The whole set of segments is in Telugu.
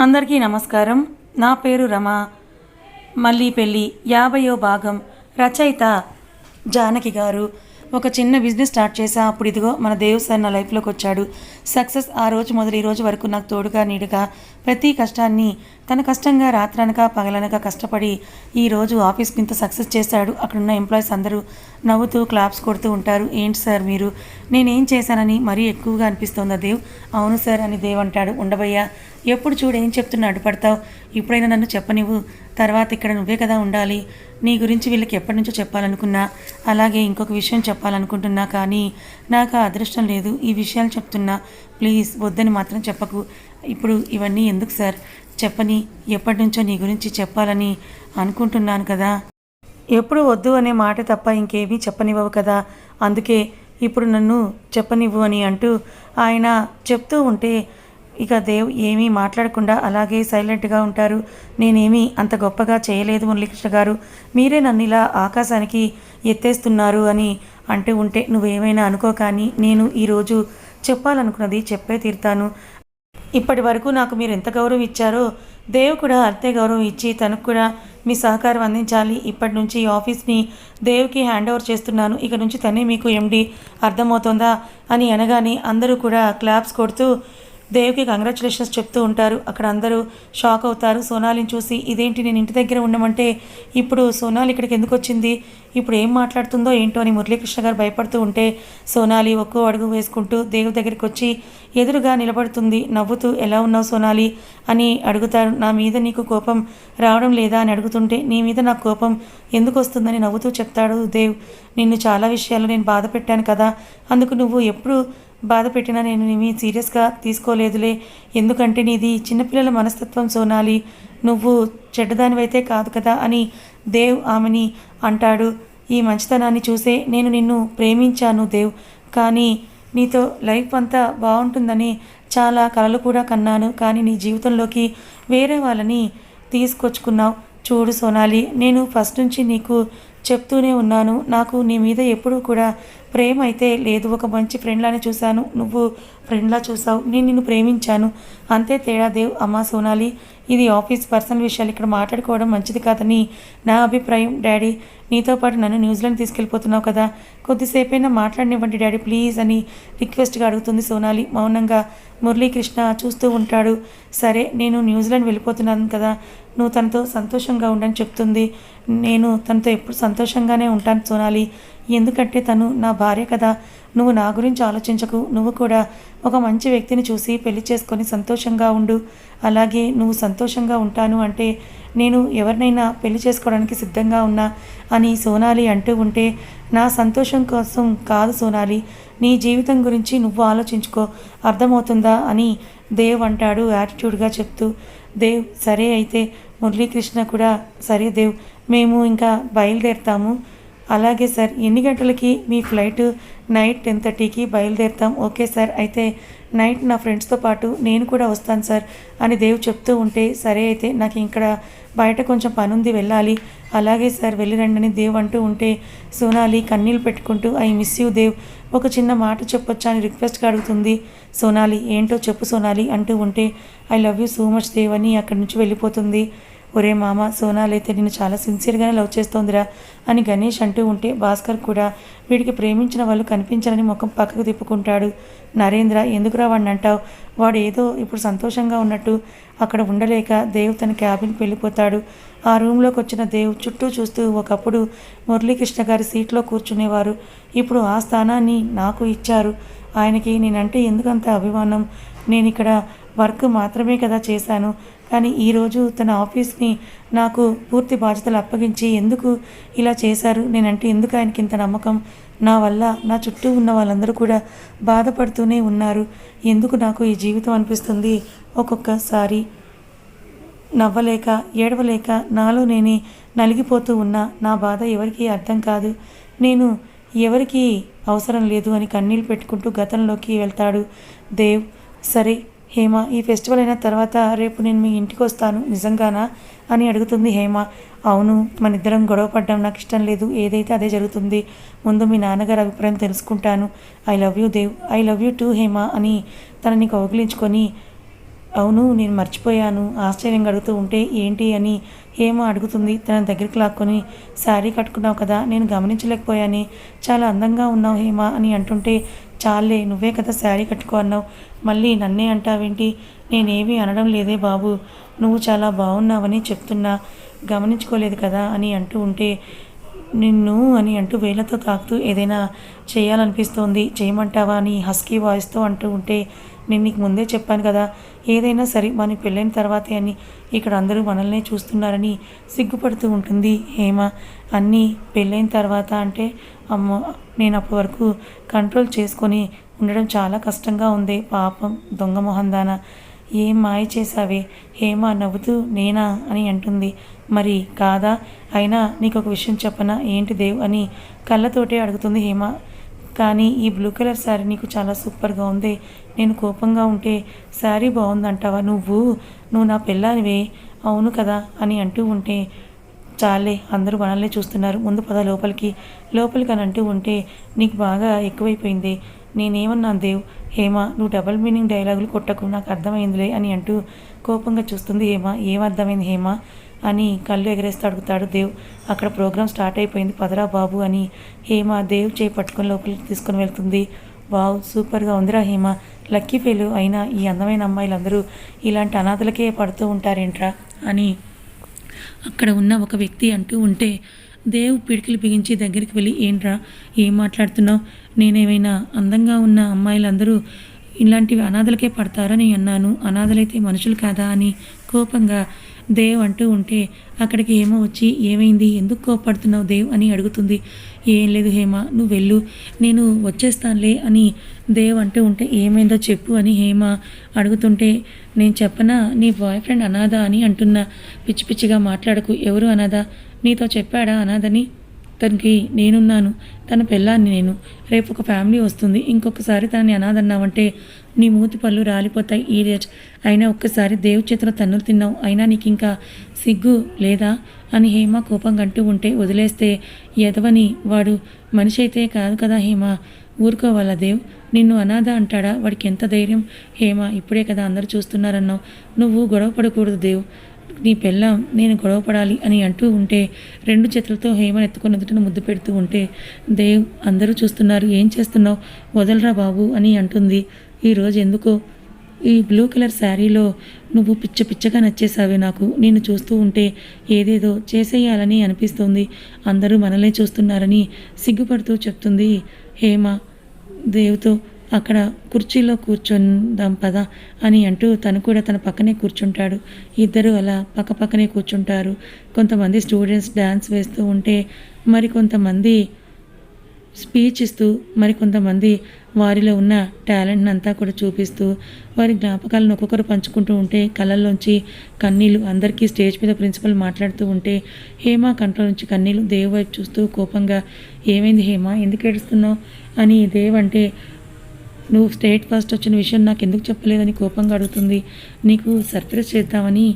అందరికీ నమస్కారం. నా పేరు రమ. మళ్ళీ పెళ్ళి యాభయో భాగం రచయిత జానకి గారు. ఒక చిన్న బిజినెస్ స్టార్ట్ చేసా అప్పుడు ఇదిగో మన దేవ్ సార్ నా లైఫ్లోకి వచ్చాడు సక్సెస్ ఆ రోజు మొదలు ఈ రోజు వరకు నాకు తోడుగా నీడుగా ప్రతి కష్టాన్ని తన కష్టంగా రాత్రనక పగలనక కష్టపడి ఈ రోజు ఆఫీస్కి ఇంత సక్సెస్ చేశాడు. అక్కడున్న ఎంప్లాయీస్ అందరూ నవ్వుతూ క్లాప్స్ కొడుతూ ఉంటారు. ఏంటి సార్ మీరు? నేనేం చేశానని మరీ ఎక్కువగా అనిపిస్తోందా దేవ్? అవును సార్ అని దేవ్ అంటాడు. ఉండబయ్యా ఎప్పుడు చూడు ఏం చెప్తున్నా అడ్డుపడతావు. ఇప్పుడైనా నన్ను చెప్పనివ్వు. తర్వాత ఇక్కడ నువ్వే కదా ఉండాలి. నీ గురించి వీళ్ళకి ఎప్పటి నుంచో చెప్పాలనుకున్నా. అలాగే ఇంకొక విషయం చెప్పాలనుకుంటున్నా కానీ నాకు ఆ అదృష్టం లేదు. ఈ విషయాలు చెప్తున్నా. ప్లీజ్ వద్దని మాత్రం చెప్పకు. ఇప్పుడు ఇవన్నీ ఎందుకు సార్? చెప్పని ఎప్పటి నుంచో నీ గురించి చెప్పాలని అనుకుంటున్నాను కదా. ఎప్పుడు వద్దు అనే మాట తప్ప ఇంకేమీ చెప్పనివ్వవు కదా. అందుకే ఇప్పుడు నన్ను చెప్పనివ్వు అని అంటూ ఆయన చెప్తూ ఉంటే ఇక దేవ్ ఏమీ మాట్లాడకుండా అలాగే సైలెంట్గా ఉంటారు. నేనేమీ అంత గొప్పగా చేయలేదు మురళీకృష్ణ గారు. మీరే నన్ను ఇలా ఆకాశానికి ఎత్తేస్తున్నారు అని అంటూ ఉంటే నువ్వేమైనా అనుకో కానీ నేను ఈరోజు చెప్పాలనుకున్నది చెప్పే తీరుతాను. ఇప్పటి వరకు నాకు మీరు ఎంత గౌరవం ఇచ్చారో దేవ్ కూడా అంతే గౌరవం ఇచ్చి తనకు కూడా మీ సహకారం అందించాలి. ఇప్పటి నుంచి ఈ ఆఫీస్ని దేవ్కి హ్యాండ్ ఓవర్ చేస్తున్నాను. ఇక నుంచి తనే మీకు ఎండి అర్థమవుతుందా అని అనగానే అందరూ కూడా క్లాప్స్ కొడుతూ దేవ్కి కంగ్రాచులేషన్స్ చెప్తూ ఉంటారు. అక్కడ అందరూ షాక్ అవుతారు. సోనాలిని చూసి ఇదేంటి నేను ఇంటి దగ్గర ఉండమంటే ఇప్పుడు సోనాలి ఇక్కడికి ఎందుకు వచ్చింది? ఇప్పుడు ఏం మాట్లాడుతుందో ఏంటో అని మురళీకృష్ణ గారు భయపడుతూ ఉంటే సోనాలి ఒక్కో అడుగు వేసుకుంటూ దేవ్ దగ్గరికి వచ్చి ఎదురుగా నిలబడుతుంది నవ్వుతూ ఎలా ఉన్నావు సోనాలి? అని అడుగుతారు. నా మీద నీకు కోపం రావడం లేదా? అని అడుగుతుంటే నీ మీద నా కోపం ఎందుకు వస్తుందని నవ్వుతూ చెప్తాడు దేవ్. నిన్ను చాలా విషయాలు నేను బాధ పెట్టాను కదా. అందుకు నువ్వు ఎప్పుడు బాధ పెట్టినా నేను నేమి సీరియస్గా తీసుకోలేదులే. ఎందుకంటే నీది చిన్నపిల్లల మనస్తత్వం సోనాలి. నువ్వు చెడ్డదానివైతే కాదు కదా అని దేవ్ ఆమెని అంటాడు. ఈ మంచితనాన్ని చూసే నేను నిన్ను ప్రేమించాను దేవ్. కానీ నీతో లైఫ్ అంతా బాగుంటుందని చాలా కలలు కూడా కన్నాను. కానీ నీ జీవితంలోకి వేరే వాళ్ళని తీసుకొచ్చుకున్నావు. చూడు సోనాలి నేను ఫస్ట్ నుంచి నీకు చెప్తూనే ఉన్నాను. నాకు నీ మీద ఎప్పుడూ కూడా ప్రేమ అయితే లేదు. ఒక మంచి ఫ్రెండ్లానే చూశాను. నువ్వు ఫ్రెండ్లా చూసావు నేను నిన్ను ప్రేమించాను. అంతే తేడా దేవ్ అమ్మా సోనాలి. ఇది ఆఫీస్ పర్సనల్ విషయాలు. ఇక్కడ మాట్లాడుకోవడం మంచిది కాదని నా అభిప్రాయం. డాడీ నీతో పాటు నన్ను న్యూజిలాండ్ తీసుకెళ్ళిపోతున్నావు కదా. కొద్దిసేపైనా మాట్లాడనివ్వండి డాడీ ప్లీజ్ అని రిక్వెస్ట్గా అడుగుతుంది సోనాలి. మౌనంగా మురళీకృష్ణ చూస్తూ ఉంటాడు. సరే నేను న్యూజిలాండ్ వెళ్ళిపోతున్నాను కదా. నువ్వు తనతో సంతోషంగా ఉండని చెప్తుంది. నేను తనతో ఎప్పుడు సంతోషంగానే ఉంటాను సోనాలి. ఎందుకంటే తను నా భార్య కదా. నువ్వు నా గురించి ఆలోచించకు. నువ్వు కూడా ఒక మంచి వ్యక్తిని చూసి పెళ్ళి చేసుకొని సంతోషంగా ఉండు. అలాగే నువ్వు సంతోషంగా ఉంటాను అంటే నేను ఎవరినైనా పెళ్ళి చేసుకోవడానికి సిద్ధంగా ఉన్నా అని సోనాలి అంటూ ఉంటే నా సంతోషం కోసం కాదు సోనాలి. నీ జీవితం గురించి నువ్వు ఆలోచించుకో. అర్థమవుతుందా అని దేవ్ అంటాడు యాటిట్యూడ్గా చెప్తూ. దేవ్ సరే అయితే మురళీకృష్ణ కూడా సరే దేవ్ మేము ఇంకా బయలుదేరుతాము. అలాగే సార్ ఎన్ని గంటలకి మీ ఫ్లైట్ నైట్ టెన్ థర్టీకి బయలుదేరుతాం? ఓకే సార్ అయితే నైట్ నా ఫ్రెండ్స్తో పాటు నేను కూడా వస్తాను సార్ అని దేవ్ చెప్తూ ఉంటే సరే అయితే నాకు ఇక్కడ బయట కొంచెం పని ఉంది వెళ్ళాలి. అలాగే సార్ వెళ్ళిరండి అని దేవ్ అంటూ ఉంటే సోనాలి కన్నీళ్ళు పెట్టుకుంటూ ఐ మిస్ యూ దేవ్ ఒక చిన్న మాట చెప్పొచ్చా అని రిక్వెస్ట్గా అడుగుతుంది. సోనాలి ఏంటో చెప్పు సోనాలి అంటూ ఉంటే I love you so much Dev అని అక్కడి నుంచి వెళ్ళిపోతుంది. ఒరే మామ సోనాల్ అయితే చాలా సిన్సియర్గానే లవ్ చేస్తోందిరా అని గణేష్ అంటూ ఉంటే భాస్కర్ కూడా వీడికి ప్రేమించిన వాళ్ళు కనిపించాలని ముఖం పక్కకు తిప్పుకుంటాడు. నరేంద్ర ఎందుకురా వాడిని అంటావు వాడు ఏదో ఇప్పుడు సంతోషంగా ఉన్నట్టు అక్కడ ఉండలేక దేవ్ తన క్యాబిన్కి వెళ్ళిపోతాడు. ఆ రూమ్లోకి వచ్చిన దేవ్ చుట్టూ చూస్తూ ఒకప్పుడు మురళీకృష్ణ గారి సీట్లో కూర్చునేవారు. ఇప్పుడు ఆ స్థానాన్ని నాకు ఇచ్చారు. ఆయనకి నేనంటే ఎందుకంత అభిమానం? నేను ఇక్కడ వర్క్ మాత్రమే కదా చేశాను. కానీ ఈరోజు తన ఆఫీస్ని నాకు పూర్తి బాధ్యతలు అప్పగించి ఎందుకు ఇలా చేశారు? నేనంటే ఎందుకు ఆయనకి ఇంత నమ్మకం? నా వల్ల నా చుట్టూ ఉన్న వాళ్ళందరూ కూడా బాధపడుతూనే ఉన్నారు. ఎందుకు నాకు ఈ జీవితం అనిపిస్తుంది? ఒక్కొక్కసారి నవ్వలేక ఏడవలేక నాలో నేనే నలిగిపోతూ ఉన్నా. నా బాధ ఎవరికీ అర్థం కాదు. నేను ఎవరికీ అవసరం లేదు అని కన్నీళ్ళు పెట్టుకుంటూ గతంలోకి వెళ్తాడు దేవ్. సరే హేమ ఈ ఫెస్టివల్ అయిన తర్వాత రేపు నేను మీ ఇంటికి వస్తాను నిజంగానా? అని అడుగుతుంది హేమ. అవును మన ఇద్దరం గొడవ పడ్డం నాకు ఇష్టం లేదు ఏదైతే అదే జరుగుతుంది. ముందు మీ నాన్నగారి అభిప్రాయం తెలుసుకుంటాను. I love you Dev I love you too Hema అని తనని కౌగిలించుకొని అవును నేను మర్చిపోయాను. ఆశ్చర్యంగా అడుగుతూ ఉంటే ఏంటి అని ఏమో అడుగుతుంది. తన దగ్గరికి లాక్కొని శారీ కట్టుకున్నావు కదా నేను గమనించలేకపోయాను. చాలా అందంగా ఉన్నావు హేమ అని అంటుంటే చాలే నువ్వే కదా శారీ కట్టుకో అన్నావు. మళ్ళీ నన్నే అంటావేంటి? నేనేమీ అనడం లేదే బాబు. నువ్వు చాలా బాగున్నావని చెప్తున్నా. గమనించుకోలేదు కదా అని అంటూ ఉంటే నిన్ను అని అంటూ వేళ్ళతో తాకుతూ ఏదైనా చేయాలనిపిస్తోంది. చేయమంటావా అని హస్కీ వాయిస్తో అంటూ ఉంటే నేను నీకు ముందే చెప్పాను కదా ఏదైనా సరే మన పెళ్ళైన తర్వాతే అని ఇక్కడ అందరూ మనల్నే చూస్తున్నారని సిగ్గుపడుతూ ఉంటుంది హేమ. అన్నీ పెళ్ళైన తర్వాత అంటే అమ్మ నేను అప్పటి వరకు కంట్రోల్ చేసుకొని ఉండడం చాలా కష్టంగా ఉంది. పాపం దొంగ మొహందాన. ఏం మాయ చేశావే? హేమ నవ్వుతూ నేనా అని అంటుంది. మరి కాదా? అయినా నీకు ఒక విషయం చెప్పనా? ఏంటి దేవ్ అని కళ్ళతోటే అడుగుతుంది హేమ. కానీ ఈ బ్లూ కలర్ శారీ నీకు చాలా సూపర్గా ఉంది. నేను కోపంగా ఉంటే శారీ బాగుందంటావా నువ్వు? నువ్వు నా పిల్లనివే అవును కదా అని అంటూ ఉంటే చాలే అందరూ మనల్ని చూస్తున్నారు. ముందు పద లోపలికి. లోపలికి అని అంటూ ఉంటే నీకు బాగా ఎక్కువైపోయింది. నేనేమన్నాను దేవ్? హేమ నువ్వు డబల్ మీనింగ్ డైలాగులు కొట్టకు. నాకు అర్థమైందిలే అని అంటూ కోపంగా చూస్తుంది హేమ. ఏం అర్థమైంది హేమ? అని కళ్ళు ఎగరేస్తూ అడుగుతాడు దేవ్. అక్కడ ప్రోగ్రామ్ స్టార్ట్ అయిపోయింది. పదరా బాబు అని హేమ దేవ్ చేయి లోపలికి తీసుకొని వెళ్తుంది. వావ్ సూపర్గా ఉందిరా హేమ. లక్కీ ఫెయిల్ అయినా ఈ అందమైన అమ్మాయిలందరూ ఇలాంటి అనాథలకే పడుతూ ఉంటారేంట్రా అని అక్కడ ఉన్న ఒక వ్యక్తి అంటూ ఉంటే దేవ్ పిడికిలు బిగించి దగ్గరికి వెళ్ళి ఏంట్రా ఏం మాట్లాడుతున్నావు? నేనేమైనా అందంగా ఉన్న అమ్మాయిలందరూ ఇలాంటివి అనాథలకే పడతారని అన్నాను. అనాథలైతే మనుషులు కాదా? అని కోపంగా దేవ్ అంటూ ఉంటే అక్కడికి హేమ వచ్చి ఏమైంది? ఎందుకు కోపడుతున్నావు దేవ్? అని అడుగుతుంది. ఏం లేదు హేమ నువ్వు వెళ్ళు. నేను వచ్చేస్తానులే అని దేవ్ అంటూ ఉంటే ఏమైందో చెప్పు అని హేమ అడుగుతుంటే నేను చెప్పనా? నీ బాయ్ ఫ్రెండ్ అనాథ అని అంటున్నా పిచ్చి పిచ్చిగా మాట్లాడకు. ఎవరు అనాథ? నీతో చెప్పాడా అనాథని? తనకి నేనున్నాను తన పెళ్ళాన్ని నేను. రేపు ఒక ఫ్యామిలీ వస్తుంది ఇంకొకసారి తనని అనాథన్నావంటే నీ మూతి పళ్ళు రాలిపోతాయి ఈడియట్ అయినా ఒక్కసారి దేవు చేతిలో తన్నులు తిన్నావు అయినా నీకు ఇంకా సిగ్గు లేదా? అని హేమ కోపంగా అంటూ ఉంటే వదిలేస్తే ఎదవని వాడు మనిషి అయితే కాదు కదా హేమ. ఊరుకోవాలా దేవ్? నిన్ను అనాథ అంటాడా? వాడికి ఎంత ధైర్యం? హేమ ఇప్పుడే కదా అందరూ చూస్తున్నారన్నావు. నువ్వు గొడవ పడకూడదు దేవ్. నీ పెళ్ళం నేను గొడవపడాలి అని అంటూ ఉంటే రెండు చేతులతో హేమను ఎత్తుకుని ఎదుటను ముద్దు పెడుతూ ఉంటే దేవ్ అందరూ చూస్తున్నారు ఏం చేస్తున్నావు? వదలరా బాబు అని అంటుంది. ఈరోజు ఎందుకో? ఈ బ్లూ కలర్ శారీలో నువ్వు పిచ్చ పిచ్చగా నచ్చేసావే నాకు. నేను చూస్తూ ఉంటే ఏదేదో చేసేయాలని అనిపిస్తుంది. అందరూ మనలే చూస్తున్నారని సిగ్గుపడుతూ చెప్తుంది హేమ. దేవుతో అక్కడ కుర్చీలో కూర్చుందాం పద అని అంటూ తను కూడా తన పక్కనే కూర్చుంటాడు. ఇద్దరు అలా పక్క పక్కనే కూర్చుంటారు. కొంతమంది స్టూడెంట్స్ డ్యాన్స్ వేస్తూ ఉంటే మరి కొంతమంది స్పీచ్ ఇస్తూ మరికొంతమంది వారిలో ఉన్న టాలెంట్ని అంతా కూడా చూపిస్తూ వారి జ్ఞాపకాలను ఒక్కొక్కరు పంచుకుంటూ ఉంటే కళ్ళల్లోంచి కన్నీళ్ళు అందరికీ స్టేజ్ మీద ప్రిన్సిపల్ మాట్లాడుతూ ఉంటే హేమ కంట్లో నుంచి కన్నీళ్ళు దేవ్ వైపు చూస్తూ కోపంగా ఏమైంది హేమ? ఎందుకు ఏడుస్తున్నావు? అని దేవ్ అంటే నువ్వు స్టేట్ ఫస్ట్ వచ్చిన విషయం నాకు ఎందుకు చెప్పలేదని కోపంగా అడుగుతుంది. నీకు సర్ప్రైజ్ చేద్దామని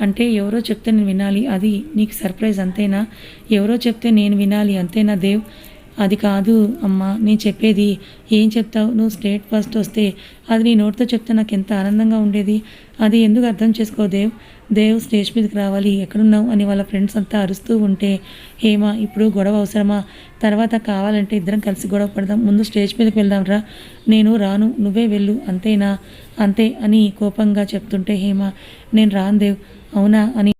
అంటే ఎవరో చెప్తే నేను వినాలి. అది నీకు సర్ప్రైజ్ అంతేనా? ఎవరో చెప్తే నేను వినాలి అంతేనా దేవ్? అది కాదు అమ్మా నేను చెప్పేది. ఏం చెప్తావు? నువ్వు స్టేట్ ఫస్ట్ వస్తే అది నీ నోటితో చెప్తే నాకు ఎంత ఆనందంగా ఉండేది? అది ఎందుకు అర్థం చేసుకో దేవ్? దేవ్ స్టేజ్ మీదకి రావాలి ఎక్కడున్నావు అని వాళ్ళ ఫ్రెండ్స్ అంతా అరుస్తూ ఉంటే హేమా ఇప్పుడు గొడవ అవసరమా? తర్వాత కావాలంటే ఇద్దరం కలిసి గొడవ పడదాం ముందు స్టేజ్ మీదకి వెళ్దాం రా. నేను రాను నువ్వే వెళ్ళు అంతేనా? అంతే అని కోపంగా చెప్తుంటే హేమ నేను రాను దేవ్ అవునా? అని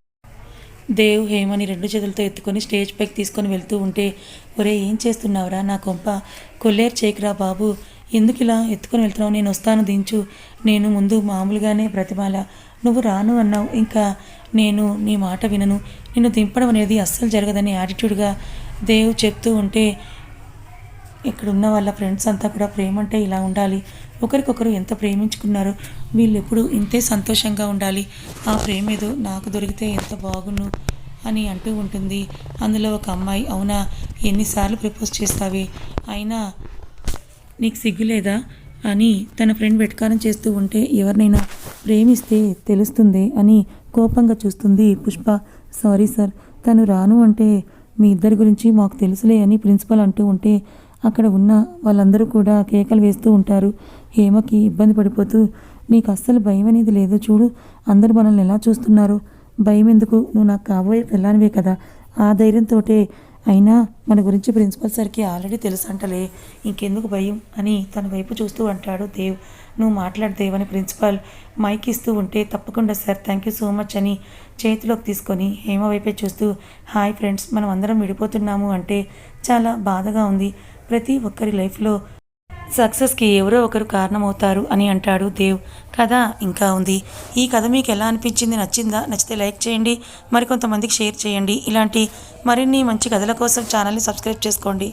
దేవ్ హేమని రెండు చేతులతో ఎత్తుకొని స్టేజ్ పైకి తీసుకొని వెళ్తూ ఉంటే ఒరే ఏం చేస్తున్నావురా నా కొంప? కొల్లేరు చేకురా బాబు. ఎందుకు ఇలా ఎత్తుకొని వెళ్తున్నావు? నేను వస్తాను దించు. నేను ముందు మామూలుగానే ప్రతిమాల నువ్వు రాను అన్నావు. ఇంకా నేను నీ మాట వినను. నిన్ను దింపడం అనేది అస్సలు జరగదని యాటిట్యూడ్గా దేవ్ చెప్తూ ఉంటే ఇక్కడ ఉన్న వాళ్ళ ఫ్రెండ్స్ అంతా కూడా ప్రేమ అంటే ఇలా ఉండాలి. ఒకరికొకరు ఎంత ప్రేమించుకున్నారో వీళ్ళు ఎప్పుడు ఇంతే సంతోషంగా ఉండాలి. ఆ ప్రేమ ఏదో నాకు దొరికితే ఎంత బాగును అని అంటూ ఉంటుంది. అందులో ఒక అమ్మాయి అవునా ఎన్నిసార్లు ప్రపోజ్ చేస్తావి? అయినా నీకు సిగ్గులేదా? అని తన ఫ్రెండ్ వెటకారం చేస్తూ ఉంటే ఎవరినైనా ప్రేమిస్తే తెలుస్తుంది? అని కోపంగా చూస్తుంది పుష్ప. సారీ సార్ తను రాను అంటే మీ ఇద్దరి గురించి మాకు తెలుసులే అని ప్రిన్సిపల్ అంటూ ఉంటే అక్కడ ఉన్న వాళ్ళందరూ కూడా కేకలు వేస్తూ ఉంటారు. హేమకి ఇబ్బంది పడిపోతూ నీకు అస్సలు భయం అనేది లేదు చూడు అందరూ మనల్ని ఎలా చూస్తున్నారు. భయం ఎందుకు? నువ్వు నాకు కాబోయే పిల్లానివే కదా. ఆ ధైర్యంతోటే అయినా మన గురించి ప్రిన్సిపల్ సార్కి ఆల్రెడీ తెలుసు అంటలే ఇంకెందుకు భయం? అని తన వైపు చూస్తూ అంటాడు దేవ్. నువ్వు మాట్లాడు దేవ్ అని ప్రిన్సిపాల్ మైక్ ఇస్తూ ఉంటే తప్పకుండా sir thank you so much అని చేతిలోకి తీసుకొని హేమ వైపే చూస్తూ హాయ్ ఫ్రెండ్స్ మనం అందరం విడిపోతున్నాము అంటే చాలా బాధగా ఉంది. ప్రతి ఒక్కరి లైఫ్లో సక్సెస్కి ఎవరో ఒకరు కారణమవుతారు అని అంటాడు దేవ్. కథ ఇంకా ఉంది. ఈ కథ మీకు ఎలా అనిపించింది? నచ్చిందా? నచ్చితే లైక్ చేయండి. మరికొంతమందికి షేర్ చేయండి. ఇలాంటి మరిన్ని మంచి కథల కోసం ఛానల్ని సబ్స్క్రైబ్ చేసుకోండి.